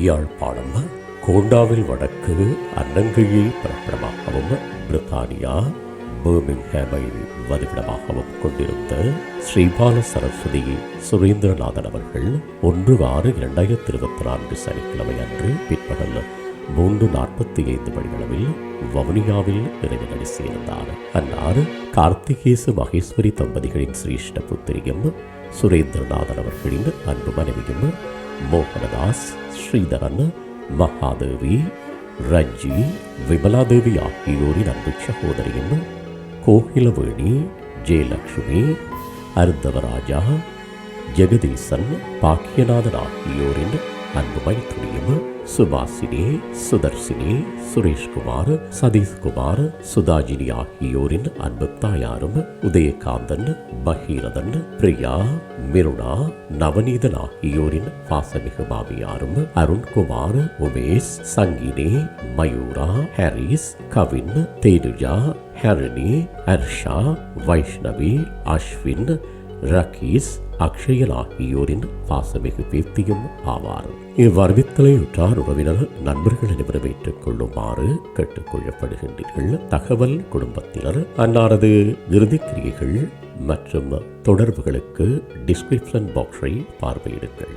யாழ்ப்பாணம் கோண்டாவில் வடக்கு அன்னங்கையை பிறப்பிடமாகவும் பிரித்தானியா பர்மிங்ஹாமை வதிவிடமாகவும் கொண்டிருந்த ஸ்ரீபால சரஸ்வதி சுரேந்திரநாதன் அவர்கள் ஒன்று ஆறு இரண்டாயிரத்தி இருபத்தி நான்கு சனிக்கிழமை அன்று பிற்பகல் மூன்று நாற்பத்தி ஐந்து மணியளவில் வவுனியாவில் இறைவனடி சேர்ந்தார். அன்னார் கார்த்திகேசு மகேஸ்வரி தம்பதிகளின் சிரேஷ்ட புத்திரியும் சுரேந்திரநாதன் அவர்களின் அன்பு மனைவியும் மோகனதாஸ் ஸ்ரீதரன் மகாதேவி ரஞ்சி விமலாதேவி ஆகியோரின் அன்பு சகோதரியும் கோகிலவேணி ஜெயலட்சுமி அருந்தவராஜா ஜெகதீசன் பாக்கியநாதன் ஆகியோரின் அன்பு மைத்துரியும் சுபாசினி சுதர்சினி சுரேஷ்குமார் சதீஷ்குமார் சுதாஜினி ஆகியோரின் அன்பு தாயாரும் உதயகாந்தன் பகீரதன் பிரியா மிருணா நவநீதன் ஆகியோரின் பாசமிகு மாமியாரும் அருண்குமார் உமேஷ் சங்கினி மயூரா ஹாரிஸ் கவின் தேனுஜா ஹரணி ஹர்ஷா வைஷ்ணவி அஸ்வின் ரகீஸ் அக்ஷயல் ஆகியோரின் பாசமிகு பேத்தியும் ஆவார். இவ்வறிவித்தலை உற்றார் உறவினர் நண்பர்கள் அனைவரும் ஏற்றுக் கொள்ளுமாறு கேட்டுக்கொள்ளப்படுகின்றீர்கள். தகவல் குடும்பத்தினர் அன்னாரது இறுதிக்கிரியைகள் மற்றும் தொடர்புகளுக்கு டிஸ்கிரிப்ஷன் பாக்ஸை பார்வையிடுங்கள்.